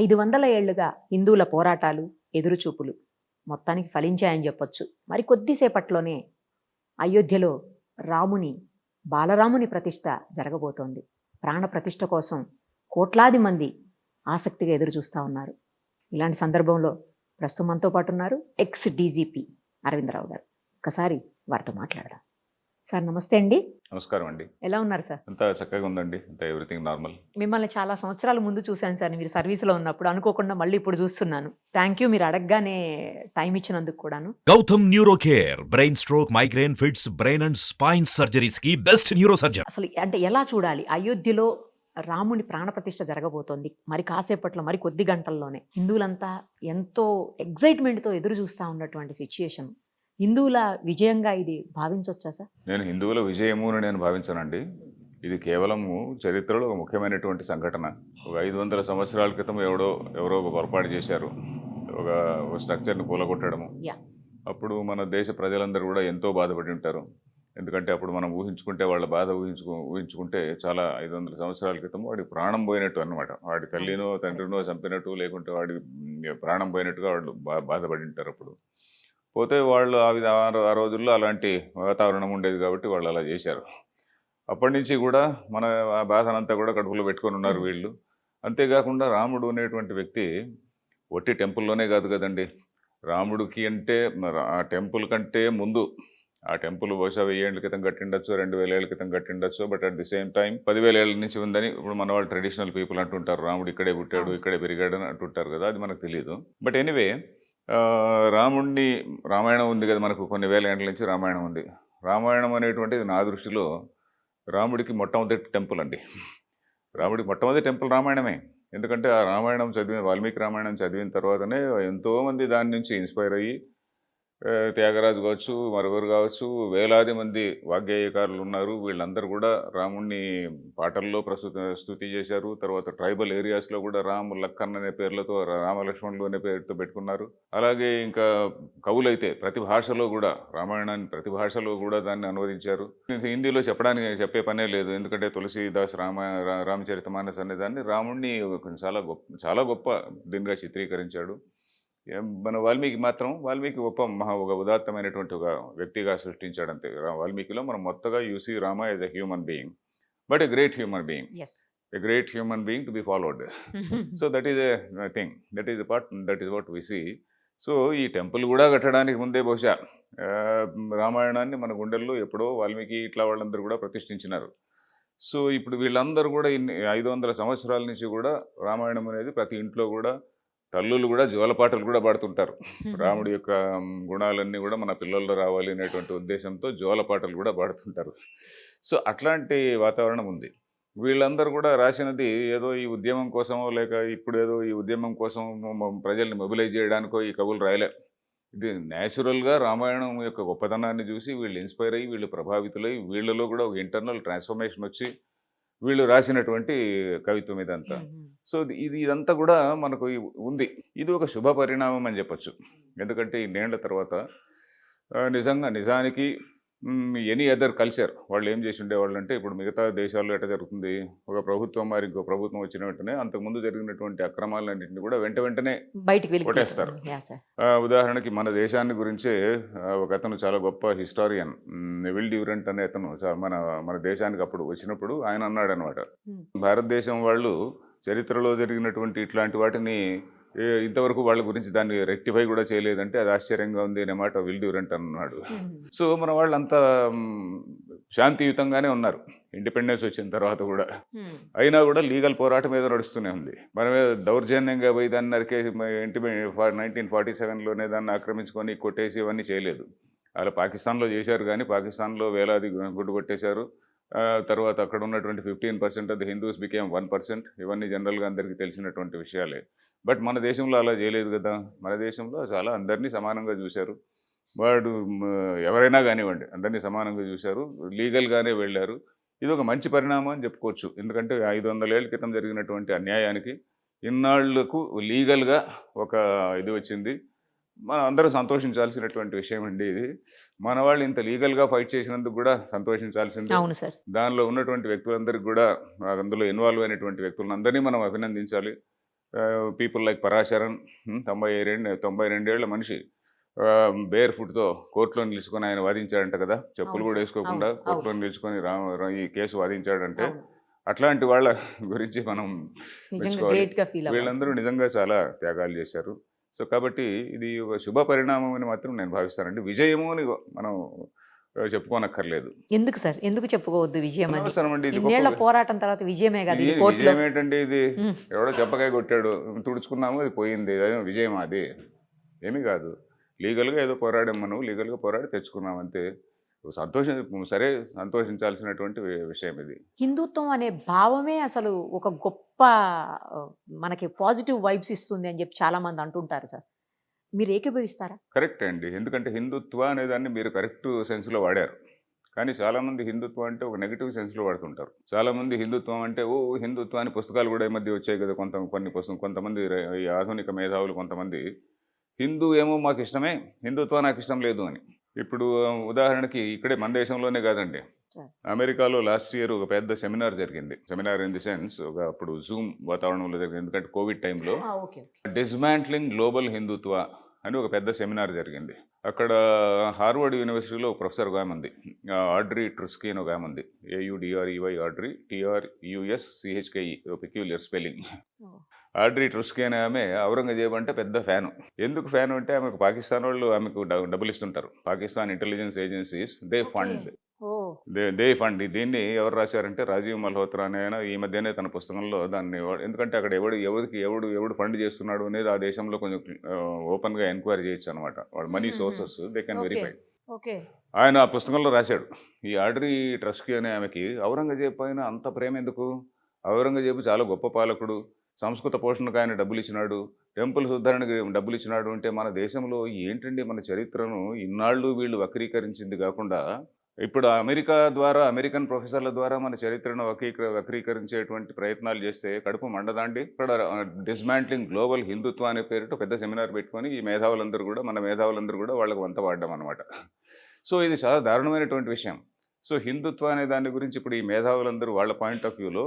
ఐదు వందల ఏళ్ళుగా హిందువుల పోరాటాలు ఎదురుచూపులు మొత్తానికి ఫలించాయని చెప్పొచ్చు. మరి కొద్దిసేపట్లోనే అయోధ్యలో రాముని బాలరాముని ప్రతిష్ట జరగబోతోంది. ప్రాణ ప్రతిష్ట కోసం కోట్లాది మంది ఆసక్తిగా ఎదురు చూస్తూ ఉన్నారు. ఇలాంటి సందర్భంలో ప్రస్తుతం మనతో పాటు ఉన్నారు ఎక్స్ డీజీపీ అరవిందరావు గారు. ఒకసారి వారితో మాట్లాడదాం. సార్ నమస్తే అండి. నమస్కారం అండి. ఎలా ఉన్నారు సార్? అంతా చక్కగా ఉందండి. అంతా ఎవ్రీథింగ్ నార్మల్. మిమ్మల్ని చాలా సంవత్సరాల ముందు చూశాను సార్. మీరు సర్వీస్లో ఉన్నప్పుడు అనుకోకుండా మళ్ళీ ఇప్పుడు చూస్తున్నాను. థ్యాంక్ యూ మీరు అడగగానే టైం ఇచ్చినందుకు కూడాను. Gautam neuro care brain stroke migraine fits brain and spine సర్జరీస్కి best neuro surgeon అసలు అంటే ఎలా చూడాలి? అయోధ్యలో రాముని ప్రాణప్రతిష్ఠ జరగబోతోంది. మరి కాసేపట్లో మరి కొద్ది గంటల్లోనే. హిందువులంతా ఎంతో ఎగ్జైట్మెంట్తో ఎదురు చూస్తూ ఉన్నటువంటి సిచ్యుయేషన్ హిందువుల విజయంగా ఇది భావించవచ్చా సార్? నేను హిందువుల విజయము అని నేను భావించానండి. ఇది కేవలము చరిత్రలో ఒక ముఖ్యమైనటువంటి సంఘటన. ఒక ఐదు వందల సంవత్సరాల క్రితం ఎవడో ఎవరో ఒక పొరపాటు చేశారు. ఒక ఒక స్ట్రక్చర్ని కూలగొట్టడము. అప్పుడు మన దేశ ప్రజలందరూ కూడా ఎంతో బాధపడి ఉంటారు. ఎందుకంటే అప్పుడు మనం ఊహించుకుంటే వాళ్ళ బాధ ఊహించుకు ఊహించుకుంటే చాలా ఐదు వందల సంవత్సరాల క్రితం వాడి ప్రాణం పోయినట్టు అన్నమాట. వాడి తల్లినో తండ్రినో చంపినట్టు లేకుంటే వాడి ప్రాణం పోయినట్టుగా వాళ్ళు బా బాధపడి ఉంటారు అప్పుడు. పోతే వాళ్ళు ఆ విధ ఆ రోజుల్లో అలాంటి వాతావరణం ఉండేది కాబట్టి వాళ్ళు అలా చేశారు. అప్పటి నుంచి కూడా మన ఆ బాధనంతా కూడా కడుపులో పెట్టుకొని ఉన్నారు. వీళ్ళు. అంతేకాకుండా రాముడు అనేటువంటి వ్యక్తి ఒట్టి టెంపుల్లోనే కాదు కదండి. రాముడికి అంటే ఆ టెంపుల్ కంటే ముందు ఆ టెంపుల్ బహుశా వెయ్యి ఏళ్ళ క్రితం కట్టిండొచ్చు రెండు వేల ఏళ్ళ క్రితం కట్టిండొచ్చు but at the same time పదివేల ఏళ్ళ నుంచి ఉందని ఇప్పుడు మన వాళ్ళు ట్రెడిషనల్ పీపుల్ అంటుంటారు. రాముడు ఇక్కడే పుట్టాడు. ఇక్కడే పెరిగాడు అని అంటుంటారు కదా అది మనకు తెలియదు బట్ ఎనీవే రాముడిని రామాయణం ఉంది కదా మనకు కొన్ని వేల ఏళ్ళ నుంచి రామాయణం ఉంది. రామాయణం అనేటువంటిది నా దృష్టిలో రాముడికి మొట్టమొదటి టెంపుల్ అండి. రాముడికి మొట్టమొదటి టెంపుల్ రామాయణమే. ఎందుకంటే ఆ రామాయణం చదివిన వాల్మీకి రామాయణం చదివిన తర్వాతనే ఎంతోమంది దాని నుంచి ఇన్స్పైర్ అయ్యి త్యాగరాజు కావచ్చు మరొకరు కావచ్చు వేలాది మంది వాగ్గేయకారులు ఉన్నారు వీళ్ళందరూ కూడా రాముణ్ణి పాటల్లో ప్రస్తుత స్థుతి చేశారు. తర్వాత ట్రైబల్ ఏరియాస్లో కూడా రాము లక్కన్ అనే పేర్లతో రామలక్ష్మణులు అనే పేరుతో పెట్టుకున్నారు. అలాగే ఇంకా కవులైతే ప్రతి భాషలో కూడా రామాయణాన్ని ప్రతి భాషలో కూడా దాన్ని అనువదించారు. హిందీలో చెప్పడానికి చెప్పే పనే లేదు. ఎందుకంటే తులసీదాస్ రామ రామచరితమానస్ అనే దాన్ని రాముణ్ణి చాలా గొప్ప చాలా గొప్ప దీనిగా చిత్రీకరించాడు. మన వాల్మీకి మాత్రం వాల్మీకి గొప్ప మహా ఒక ఉదాత్తమైనటువంటి ఒక వ్యక్తిగా సృష్టించాడు అంతే. వాల్మీకిలో మనం మొత్తగా you see Rama as a human being. But a great human being. A great human being to be followed. So that is a thing. That is part that is what we see. So ఈ temple కూడా కట్టడానికి ముందే బహుశా రామాయణాన్ని మన గుండెల్లో ఎప్పుడో వాల్మీకి ఇట్లా వాళ్ళందరూ కూడా ప్రతిష్ఠించినారు. సో ఇప్పుడు వీళ్ళందరూ కూడా ఇన్ని ఐదు వందల సంవత్సరాల నుంచి కూడా రామాయణం అనేది ప్రతి ఇంట్లో కూడా తల్లులు కూడా జోలపాటలు కూడా పాడుతుంటారు. రాముడి యొక్క గుణాలన్నీ కూడా మన పిల్లల్లో రావాలి అనేటువంటి ఉద్దేశంతో జోలపాటలు కూడా పాడుతుంటారు. సో అట్లాంటి వాతావరణం ఉంది. వీళ్ళందరూ కూడా రాసినది ఏదో ఈ ఉద్యమం కోసమో లేక ఇప్పుడు ఏదో ఈ ఉద్యమం కోసం ప్రజల్ని మొబిలైజ్ చేయడానికో ఈ కవులు రాయలే. ఇది న్యాచురల్గా రామాయణం యొక్క గొప్పతనాన్ని చూసి వీళ్ళు ఇన్స్పైర్ అయ్యి వీళ్ళు ప్రభావితులై వీళ్ళలో కూడా ఒక ఇంటర్నల్ ట్రాన్స్ఫర్మేషన్ వచ్చి వీళ్ళు రాసినటువంటి కవిత్వం ఇదంతా. సో ఇది- ఇది ఇదంతా కూడా మనకు ఈ ఉంది. ఇది ఒక శుభ పరిణామం అని చెప్పొచ్చు. ఎందుకంటే ఇన్నేళ్ళ తర్వాత ఆ, నిజంగా నిజానికి ఎనీ అదర్ కల్చర్. వాళ్ళు ఏం చేసి ఉండేవాళ్ళు అంటే ఇప్పుడు మిగతా దేశాల్లో ఎట్లా జరుగుతుంది? ఒక ప్రభుత్వం మరి ఇంకో ప్రభుత్వం వచ్చిన వెంటనే అంతకుముందు జరిగినటువంటి అక్రమాలన్నింటినీ కూడా వెంట వెంటనే బయటికి వెళ్ళి కొట్టేస్తారు. ఉదాహరణకి మన దేశాన్ని గురించే ఒక అతను చాలా గొప్ప హిస్టారియన్ నెవిల్ డ్యూరెంట్ అనే అతను మన మన దేశానికి అప్పుడు వచ్చినప్పుడు ఆయన అన్నాడు అనమాట. భారతదేశం వాళ్ళు చరిత్రలో జరిగినటువంటి ఇట్లాంటి వాటిని ఇంతవరకు వాళ్ళ గురించి దాన్ని రెక్టిఫై కూడా చేయలేదంటే అది ఆశ్చర్యంగా ఉంది అనే మాట విల్ డ్యూరెంట్ అన్నాడు. సో మన వాళ్ళు అంత శాంతియుతంగానే ఉన్నారు. ఇండిపెండెన్స్ వచ్చిన తర్వాత కూడా. అయినా కూడా లీగల్ పోరాటం ఏదో నడుస్తూనే ఉంది. మనం ఏదో దౌర్జన్యంగా పోయి దాన్ని నరికేసి ఇంటి నైన్టీన్ ఫార్టీ సెవెన్లోనే దాన్ని ఆక్రమించుకొని కొట్టేసి ఇవన్నీ చేయలేదు. అలా పాకిస్తాన్లో చేశారు కానీ పాకిస్తాన్లో వేలాది గుడ్డు కొట్టేశారు. తర్వాత అక్కడ ఉన్నటువంటి fifteen percent of the Hindus became one percent. ఇవన్నీ జనరల్గా అందరికీ తెలిసినటువంటి విషయాలే. బట్ మన దేశంలో అలా చేయలేదు కదా. మన దేశంలో చాలా అందరినీ సమానంగా చూశారు. వాడు ఎవరైనా కానివ్వండి అందరినీ సమానంగా చూశారు. లీగల్గానే వెళ్ళారు. ఇది ఒక మంచి పరిణామం అని చెప్పుకోవచ్చు. ఎందుకంటే ఐదు వందల ఏళ్ళ క్రితం జరిగినటువంటి అన్యాయానికి ఇన్నాళ్ళకు లీగల్గా ఒక ఇది వచ్చింది. మనం అందరూ సంతోషించాల్సినటువంటి విషయం అండి ఇది. మన వాళ్ళు ఇంత లీగల్గా ఫైట్ చేసినందుకు కూడా సంతోషించాల్సింది. అవును సార్. దానిలో ఉన్నటువంటి వ్యక్తులందరికీ కూడా అందులో ఇన్వాల్వ్ అయినటువంటి వ్యక్తులందరినీ మనం అభినందించాలి. పీపుల్ లైక్ పరాశరన్ తొంభై రెండు తొంభై రెండేళ్ళ మనిషి. బేర్ ఫుట్తో కోర్టులో నిలుచుకొని ఆయన వాదించాడంట కదా. చెప్పులు కూడా. వేసుకోకుండా కోర్టులో నిలుచుకొని ఈ కేసు వాదించాడంటే. అట్లాంటి వాళ్ళ గురించి మనం వీళ్ళందరూ నిజంగా చాలా త్యాగాలు చేశారు. సో కాబట్టి ఇది ఒక శుభ పరిణామం అని మాత్రం నేను భావిస్తానండి. విజయము అని మనం చెప్పుకోనక్కర్లేదు. ఎందుకు సార్? ఎందుకు చెప్పుకోవద్దు విజయం ఇన్నేళ్ళ పోరాటం తర్వాత విజయమే కాదు విజయం ఏంటండి ఇది. ఎవడో చెప్పకాయ కొట్టాడు తుడుచుకున్నాము అది పోయింది అదే విజయం అది. ఏమీ కాదు. లీగల్గా ఏదో పోరాడాం మనం లీగల్గా పోరాడి తెచ్చుకున్నాం అంతే. సంతోషం సరే సంతోషించాల్సినటువంటి విషయం ఇది. హిందుత్వం అనే భావమే అసలు ఒక గొప్ప మనకి పాజిటివ్ వైబ్స్ ఇస్తుంది అని చెప్పి చాలా మంది అంటుంటారు సార్. మీరు ఏకీభవిస్తారా? కరెక్ట్ అండి. ఎందుకంటే హిందుత్వ అనే దాన్ని మీరు కరెక్ట్ సెన్స్లో వాడారు. కానీ చాలామంది హిందుత్వం అంటే ఒక నెగిటివ్ సెన్స్లో వాడుతుంటారు. చాలామంది హిందుత్వం అంటే ఓ హిందుత్వం అని పుస్తకాలు కూడా ఈ మధ్య వచ్చాయి కదా కొంత కొన్ని పుస్తకం కొంతమంది ఈ ఆధునిక మేధావులు కొంతమంది. హిందూ ఏమో మాకు ఇష్టమే హిందుత్వం నాకు ఇష్టం లేదు అని. ఇప్పుడు ఉదాహరణకి ఇక్కడే మన దేశంలోనే కాదండి. అమెరికాలో లాస్ట్ ఇయర్ ఒక పెద్ద సెమినార్ జరిగింది. సెమినార్ ఇన్ ది సెన్స్ ఒక అప్పుడు జూమ్ వాతావరణంలో జరిగింది. ఎందుకంటే కోవిడ్ టైంలో డిస్మాంట్లింగ్ గ్లోబల్ హిందుత్వ అని ఒక పెద్ద సెమినార్ జరిగింది. అక్కడ హార్వర్డ్ యూనివర్సిటీలో ఒక ప్రొఫెసర్ ఒక ఆమె ఉంది. ఆడ్రీ ట్రుస్కీ అని ఒక ఆమె ఉంది. A U D R E Y Audrey T R U S C H K E peculiar spelling Audrey Truschke అనే ఆమె ఔరంగజేబ్ అంటే పెద్ద ఫ్యాను. ఎందుకు ఫ్యాన్ అంటే ఆమెకు పాకిస్తాన్ వాళ్ళు ఆమెకు డబ్బులు ఇస్తుంటారు Pakistan intelligence agencies they fund they they fund. దీన్ని ఎవరు రాశారంటే రాజీవ్ మల్హోత్రా అనే ఆయన. ఈ మధ్యనే తన పుస్తకంలో దాన్ని ఎందుకంటే అక్కడ ఎవడు ఎవరికి ఎవడు ఎవడు ఫండ్ చేస్తున్నాడు అనేది ఆ దేశంలో కొంచెం ఓపెన్గా ఎంక్వైరీ చేయొచ్చు అనమాట వాళ్ళ money. Sources they can. Verify okay. ఆయన ఆ పుస్తకంలో రాశాడు. ఈ ఆర్డరీ ట్రస్కీ అనే ఆమెకి ఔరంగజేబు పైన అంత ప్రేమ ఎందుకు? ఔరంగజేబు చాలా గొప్ప పాలకుడు. సంస్కృత పోషణకు ఆయన డబ్బులు ఇచ్చినాడు టెంపుల్స్ ఉద్ధరణకి డబ్బులు ఇచ్చినాడు అంటే మన దేశంలో ఏంటండి మన చరిత్రను? ఇన్నాళ్ళు వీళ్ళు వక్రీకరించింది కాకుండా ఇప్పుడు అమెరికా ద్వారా అమెరికన్ ప్రొఫెసర్ల ద్వారా మన చరిత్రను వక్రీకర వక్రీకరించేటువంటి ప్రయత్నాలు చేస్తే కడుపు మండదాండి ఇక్కడ డిస్మాంట్లింగ్ గ్లోబల్ హిందుత్వ అనే పేరుతో పెద్ద సెమినార్ పెట్టుకొని ఈ మేధావులందరూ కూడా మన మేధావులందరూ కూడా వాళ్ళకు వంత పాడ్డాం అనమాట సో ఇది చాలా దారుణమైనటువంటి విషయం. సో హిందుత్వ అనే దాని గురించి ఇప్పుడు ఈ మేధావులందరూ వాళ్ళ పాయింట్ ఆఫ్ వ్యూలో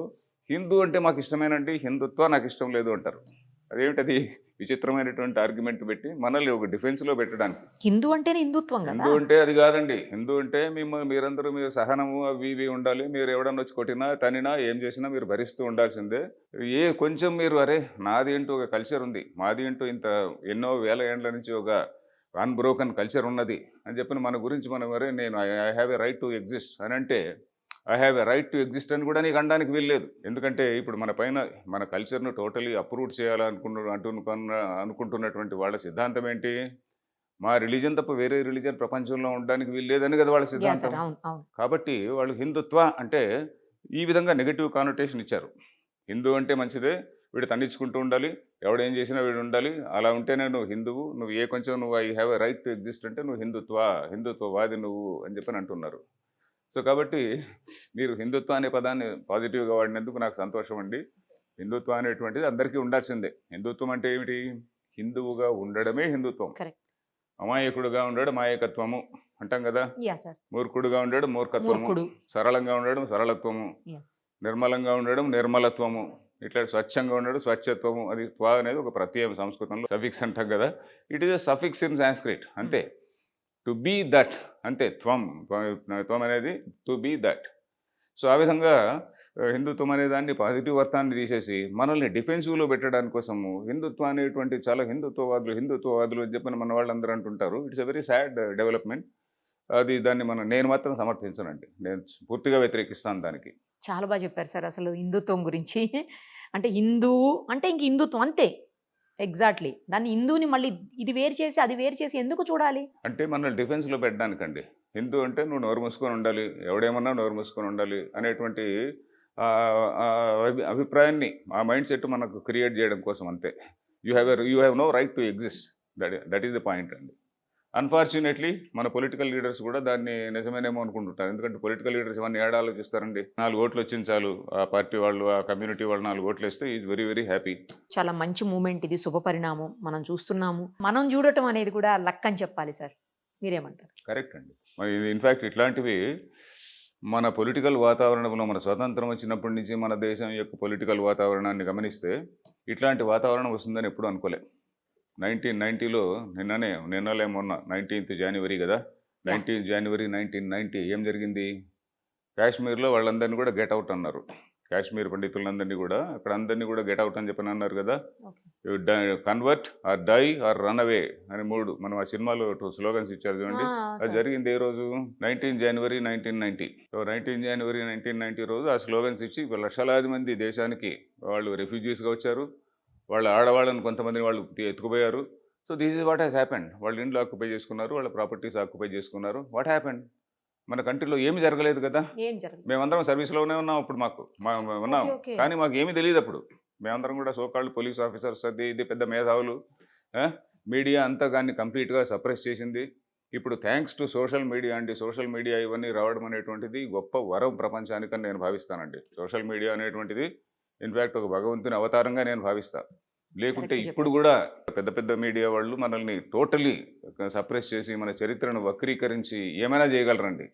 హిందూ అంటే మాకు ఇష్టమేనండి హిందుత్వ నాకు ఇష్టం లేదు అంటారు. అదేమిటది? విచిత్రమైనటువంటి ఆర్గ్యుమెంట్ పెట్టి మనల్ని ఒక డిఫెన్స్లో పెట్టడానికి. హిందూ అంటేనే హిందుత్వం హిందూ అంటే అది కాదండి. హిందూ అంటే మేము మీరందరూ మీరు సహనము అవి ఇవి ఉండాలి. మీరు ఎవడన్నా వచ్చి కొట్టినా తనినా ఏం చేసినా మీరు భరిస్తూ ఉండాల్సిందే. ఏ కొంచెం మీరు అరే నాది అంటూ ఒక కల్చర్ ఉంది. మాది అంటూ ఇంత ఎన్నో వేల ఏండ్ల నుంచి ఒక అన్బ్రోకన్ కల్చర్ ఉన్నది అని చెప్పిన మన గురించి మనం అరే నేను I have a right to exist అని అంటే I have a right to exist అని కూడా నీకు అనడానికి వీల్లేదు. ఎందుకంటే ఇప్పుడు మన పైన మన కల్చర్ను టోటలీ అప్రూవ్ చేయాలనుకున్న అంటున్న అనుకుంటున్నటువంటి వాళ్ళ సిద్ధాంతం ఏంటి? మా రిలీజన్ తప్ప వేరే రిలీజన్ ప్రపంచంలో ఉండడానికి వీలు లేదని కదా వాళ్ళ సిద్ధాంతం. కాబట్టి వాళ్ళు హిందుత్వ అంటే ఈ విధంగా నెగిటివ్ కానోటేషన్ ఇచ్చారు. హిందూ అంటే మంచిదే వీడు తన్నించుకుంటూ ఉండాలి ఎవడేం చేసినా వీడు ఉండాలి అలా ఉంటేనే నువ్వు హిందువు నువ్వు ఏ కొంచెం నువ్వు I have a right to exist అంటే నువ్వు హిందుత్వ? హిందుత్వవాది నువ్వు అని చెప్పని అంటున్నారు. సో కాబట్టి మీరు హిందుత్వ అనే పదాన్ని పాజిటివ్గా వాడినందుకు నాకు సంతోషం అండి. హిందుత్వం అనేటువంటిది అందరికీ ఉండాల్సిందే. హిందుత్వం అంటే ఏమిటి? హిందువుగా ఉండడమే హిందుత్వం. అమాయకుడుగా ఉండడం మాయకత్వము అంటాం కదా? మూర్ఖుడుగా ఉండడం మూర్ఖత్వము. సరళంగా ఉండడం సరళత్వము. నిర్మలంగా ఉండడం నిర్మలత్వము. ఇట్లా స్వచ్ఛంగా ఉండడం స్వచ్ఛత్వము. అది త్వా అనేది ఒక ప్రత్యయం సంస్కృతంలో సఫిక్స్ అంటాం కదా? It is a suffix in Sanskrit అంతే. టు బీ దట్ అంతే త్వం త్వం అనేది టు బీ దట్. సో ఆ విధంగా హిందుత్వం అనే దాన్ని పాజిటివ్ అర్థాన్ని తీసేసి మనల్ని డిఫెన్సివ్లో పెట్టడానికి కోసము హిందుత్వం అనేటువంటి చాలా హిందుత్వవాదులు హిందుత్వవాదులు అని చెప్పిన మన వాళ్ళందరూ అంటుంటారు. It's a very sad development. అది దాన్ని మనం నేను మాత్రం సమర్థించనండి. నేను పూర్తిగా వ్యతిరేకిస్తాను దానికి. చాలా బాగా చెప్పారు సార్ అసలు హిందుత్వం గురించి. అంటే హిందూ అంటే ఇంక హిందుత్వం అంతే. ఎగ్జాక్ట్లీ దాన్ని హిందూని మళ్ళీ ఇది వేరు చేసి అది వేరు చేసి ఎందుకు చూడాలి? అంటే మనల్ని డిఫెన్స్లో పెట్టడానికండి. హిందూ అంటే నువ్వు నోరు మూసుకొని ఉండాలి ఎవడేమన్నా నోరు మూసుకొని ఉండాలి అనేటువంటి అభి- అభిప్రాయాన్ని ఆ మైండ్ సెట్ మనకు క్రియేట్ చేయడం కోసం అంతే. You have you have no right to exist that that is the point అండి. అన్ఫార్చునేట్లీ మన పొలిటికల్ లీడర్స్ కూడా దాన్ని నిజమేనేమో అనుకుంటుంటారు. ఎందుకంటే పొలిటికల్ లీడర్స్ ఇవన్నీ ఏడా ఆలోచిస్తారండి? నాలుగు ఓట్లు వచ్చింది చాలు. ఆ పార్టీ వాళ్ళు ఆ కమ్యూనిటీ వాళ్ళు నాలుగు ఓట్లు వేస్తే ఈజ్ వెరీ వెరీ హ్యాపీ చాలా మంచి మూమెంట్ ఇది. శుభ పరిణామం. మనం చూస్తున్నాము. మనం చూడటం అనేది కూడా లక్ అని చెప్పాలి సార్. మీరేమంటారు? కరెక్ట్ అండి. మరి ఇన్ఫ్యాక్ట్ ఇట్లాంటివి మన పొలిటికల్ వాతావరణంలో మన స్వతంత్రం వచ్చినప్పటి నుంచి మన దేశం యొక్క పొలిటికల్ వాతావరణాన్ని గమనిస్తే ఇట్లాంటి వాతావరణం వస్తుందని ఎప్పుడు అనుకోలే. నైన్టీన్ నైంటీలో నిన్ననే నిన్నలే మొన్న నైన్టీన్త్ జనవరి కదా? నైన్టీన్ జనవరి నైన్టీన్ నైంటీ ఏం జరిగింది? కాశ్మీర్లో వాళ్ళందరినీ కూడా గెట్ అవుట్ అన్నారు. కాశ్మీర్ పండితులందరినీ కూడా అక్కడ అందరినీ కూడా గెట్ అవుట్ అని చెప్పని అన్నారు కదా? Convert or die or run away అని మూడు మనం ఆ సినిమాలో టూ స్లోగన్స్ ఇచ్చారు చూడండి. అది జరిగింది ఏ రోజు? నైన్టీన్ జనవరి నైన్టీన్ నైన్టీ. సో నైన్టీన్ జనవరి నైన్టీన్ నైన్టీ రోజు ఆ స్లోగన్స్ ఇచ్చి లక్షలాది మంది దేశానికి వాళ్ళు రెఫ్యూజీస్గా వచ్చారు. వాళ్ళ ఆడవాళ్ళని కొంతమంది వాళ్ళు ఎత్తుకుపోయారు. So this is what has happened. వాళ్ళ ఇంట్లో ఆక్యుపై చేసుకున్నారు వాళ్ళ ప్రాపర్టీస్ ఆక్యుపై చేసుకున్నారు. What happened? మన కంట్రీలో ఏమి జరగలేదు కదా? మేమందరం సర్వీస్లోనే ఉన్నాం అప్పుడు మాకు మా- ఉన్నాం. కానీ మాకు ఏమీ తెలియదు అప్పుడు. మేమందరం కూడా సోకాళ్ళు పోలీస్ ఆఫీసర్స్ అది ఇది పెద్ద మేధావులు. మీడియా అంతా దాన్ని కంప్లీట్గా సప్రెస్ చేసింది. ఇప్పుడు థ్యాంక్స్ టు సోషల్ మీడియా అండి. సోషల్ మీడియా ఇవన్నీ రావడం అనేటువంటిది గొప్ప వరం ప్రపంచానికని నేను భావిస్తానండి. సోషల్ మీడియా అనేటువంటిది ఇన్ఫ్యాక్ట్ ఒక భగవంతుని అవతారంగా నేను భావిస్తా. లేకుంటే ఇప్పుడు. కూడా పెద్ద పెద్ద మీడియా వాళ్ళు మనల్ని టోటలీ సప్రెస్ చేసి మన చరిత్రను వక్రీకరించి ఏమైనా చేయగలరండి.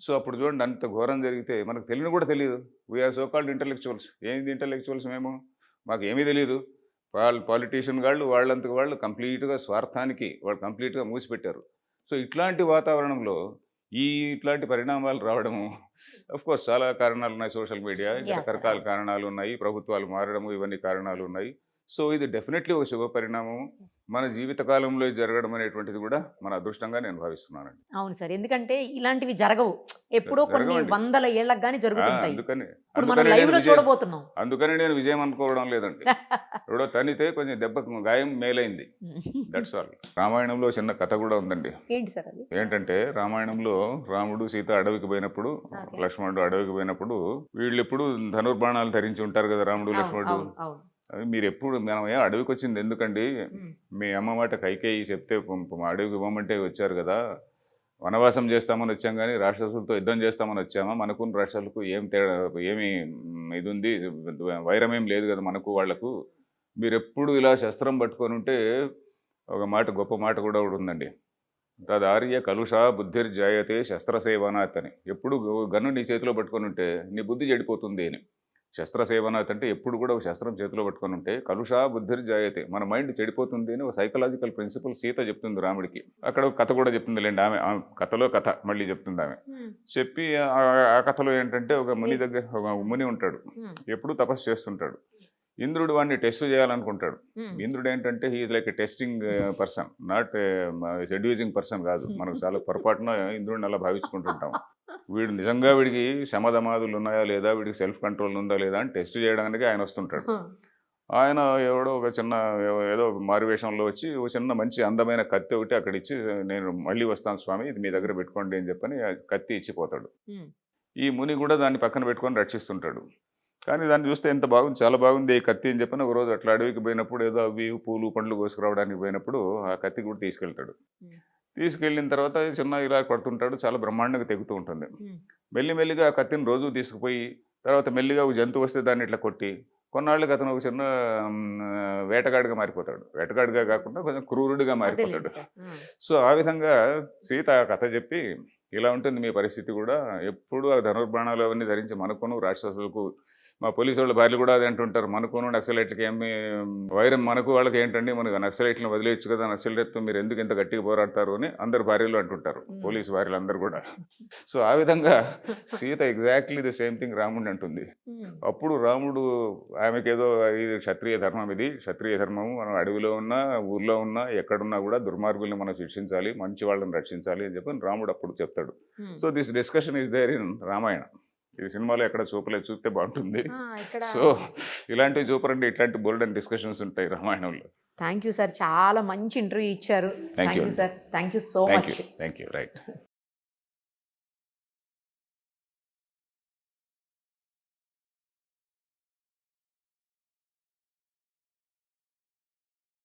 సో అప్పుడు చూడండి అంత ఘోరం జరిగితే మనకు తెలియని కూడా తెలియదు. We are so called intellectuals ఏంది ఇంటలెక్చువల్స్ మేము? మాకు ఏమీ తెలియదు. వాళ్ళ పాలిటీషియన్ వాళ్ళు వాళ్ళంతకు వాళ్ళు కంప్లీట్గా స్వార్థానికి వాళ్ళు కంప్లీట్గా మూసిపెట్టారు. సో ఇట్లాంటి వాతావరణంలో ఈ ఇట్లాంటి పరిణామాలు రావడము కోర్స్ చాలా కారణాలు ఉన్నాయి సోషల్ మీడియా. రకరకాల కారణాలు ఉన్నాయి ప్రభుత్వాలు మారడము ఇవన్నీ కారణాలు ఉన్నాయి సో ఇది డెఫినెట్లీ ఒక శుభ పరిణామం. మన జీవితకాలంలో జరగడం అనేటువంటిది కూడా మన అదృష్టంగా నేను భావిస్తున్నానండి. అవును సార్. ఎందుకంటే ఇలాంటివి జరగవు. ఎప్పుడో కొన్ని. వందల ఏళ్ళకి జరుగుతుంటాయి. అందుకని ఇప్పుడు చూడబోతున్నాం. అందుకని నేను విజయం అనుకోవడం లేదండి. ఎవడో తనితే కొంచెం దెబ్బకు గాయం మేలైంది. దట్స్ ఆల్ రామాయణంలో చిన్న కథ కూడా ఉందండి. ఏంటి సార్ ఏంటంటే రామాయణంలో రాముడు సీత అడవికి పోయినప్పుడు. లక్ష్మణుడు అడవికి పోయినప్పుడు వీళ్ళు ఎప్పుడు ధనుర్బాణాలు ధరించి ఉంటారు కదా రాముడు లక్ష్మణుడు. మీరు ఎప్పుడు మనం ఏ అడవికి వచ్చింది ఎందుకండి మీ అమ్మ మాట కైకేయి చెప్తే అడవికి పోమంటే వచ్చారు కదా. వనవాసం చేస్తామని వచ్చాం కానీ రాక్షసులతో యుద్ధం చేస్తామని వచ్చామా? మనకు రాక్షసులకు ఏం తేడా ఏమి ఇది ఉంది వైరం ఏం లేదు కదా మనకు వాళ్ళకు. మీరు ఎప్పుడు ఇలా శస్త్రం పట్టుకొని ఉంటే ఒక మాట గొప్ప మాట కూడా ఒకటి ఉందండి. తదార్య కలుష బుద్ధిర్జాయతే శస్త్రసేవనాత్ అని. ఎప్పుడు గన్ను నీ చేతిలో పట్టుకొని ఉంటే నీ బుద్ధి చెడిపోతుంది అని. శస్త్రసేవనాత్ అంటే ఎప్పుడు కూడా ఒక శస్త్రం చేతిలో పట్టుకొని ఉంటే కలుష బుద్ధిర్జాయతే మన మైండ్ చెడిపోతుంది అని ఒక సైకలాజికల్ ప్రిన్సిపల్ సీత చెప్తుంది రాముడికి. అక్కడ ఒక కథ కూడా చెప్తుంది లేండి ఆమె ఆమె కథలో కథ మళ్ళీ చెప్తుంది ఆమె. చెప్పి ఆ కథలో ఏంటంటే ఒక ముని దగ్గర ఒక ముని ఉంటాడు. ఎప్పుడు తపస్సు చేస్తుంటాడు. ఇంద్రుడు వాడిని టెస్ట్ చేయాలనుకుంటాడు. ఇంద్రుడు ఏంటంటే he like testing person not seducing person కాదు. మనకు చాలా పొరపాటున ఇంద్రుడిని అలా భావించుకుంటుంటాం. వీడు నిజంగా వీడికి శమధమాదులు ఉన్నాయా లేదా? వీడికి సెల్ఫ్ కంట్రోల్ ఉందా లేదా? అని టెస్ట్ చేయడానికి ఆయన వస్తుంటాడు. ఆయన ఎవడో ఒక చిన్న ఏదో మారువేషంలో వచ్చి ఒక చిన్న మంచి అందమైన కత్తి ఒకటి అక్కడ ఇచ్చి నేను మళ్ళీ వస్తాను స్వామి ఇది మీ దగ్గర పెట్టుకోండి అని చెప్పని కత్తి ఇచ్చిపోతాడు. ఈ ముని కూడా దాన్ని పక్కన పెట్టుకొని రక్షిస్తుంటాడు. కానీ దాన్ని చూస్తే ఎంత బాగుంది చాలా బాగుంది ఈ కత్తి అని చెప్పని ఒక రోజు అట్లా అడవికి పోయినప్పుడు ఏదో అవి పూలు పండ్లు కోసుకురావడానికి పోయినప్పుడు ఆ కత్తి కూడా తీసుకెళ్తాడు. తీసుకెళ్ళిన తర్వాత చిన్న ఇలా కొడుతుంటాడు చాలా బ్రహ్మాండంగా తెగుతూ ఉంటుంది. Hmm. మెల్లిమెల్లిగా ఆ కత్తిని రోజు తీసుకుపోయి తర్వాత మెల్లిగా ఒక జంతువు వస్తే దాన్ని ఇట్లా కొట్టి కొన్నాళ్ళకి అతను ఒక చిన్న వేటగాడిగా మారిపోతాడు. వేటగాడిగా కాకుండా కొంచెం క్రూరుడిగా మారిపోతాడు. సో ఆ విధంగా సీత ఆ కథ చెప్పి ఇలా ఉంటుంది మీ పరిస్థితి కూడా. ఎప్పుడు ఆ ధనుర్బాణాలు అవన్నీ ధరించి మనకును రాక్షసులకు మా పోలీసు వాళ్ళ భార్యలు కూడా అది అంటుంటారు. మనకును నక్సలైట్లకి ఏమి వైరం మనకు వాళ్ళకి ఏంటండి? మనకు నక్సలైట్లను వదిలేయచ్చు కదా నక్సలైట్తో మీరు ఎందుకు ఇంత గట్టిగా పోరాడతారు? అని అందరు భార్యలు అంటుంటారు. పోలీసు భార్యలు అందరు కూడా. సో ఆ విధంగా Sita exactly the same thing రాముడు అంటుంది. అప్పుడు రాముడు ఆమెకేదో ఇది క్షత్రియ ధర్మం ఇది. క్షత్రియ ధర్మము మనం అడవిలో ఉన్నా ఊర్లో ఉన్నా ఎక్కడున్నా కూడా దుర్మార్గుల్ని మనం శిక్షించాలి మంచి వాళ్ళని రక్షించాలి అని చెప్పి రాముడు అప్పుడు చెప్తాడు. So this discussion is there in Ramayana. ఈ సినిమాలో ఎక్కడ చూపలేదు చూస్తే బాగుంటుంది. సో ఇలాంటివి చూపరండి ఇట్లాంటి బోల్డ్ అండ్ డిస్కషన్స్ ఉంటాయి రామాయణంలో. థ్యాంక్ యూ సార్ చాలా మంచి ఇంటర్వ్యూ ఇచ్చారు. Thank. You sir thank you so much. Thank you right.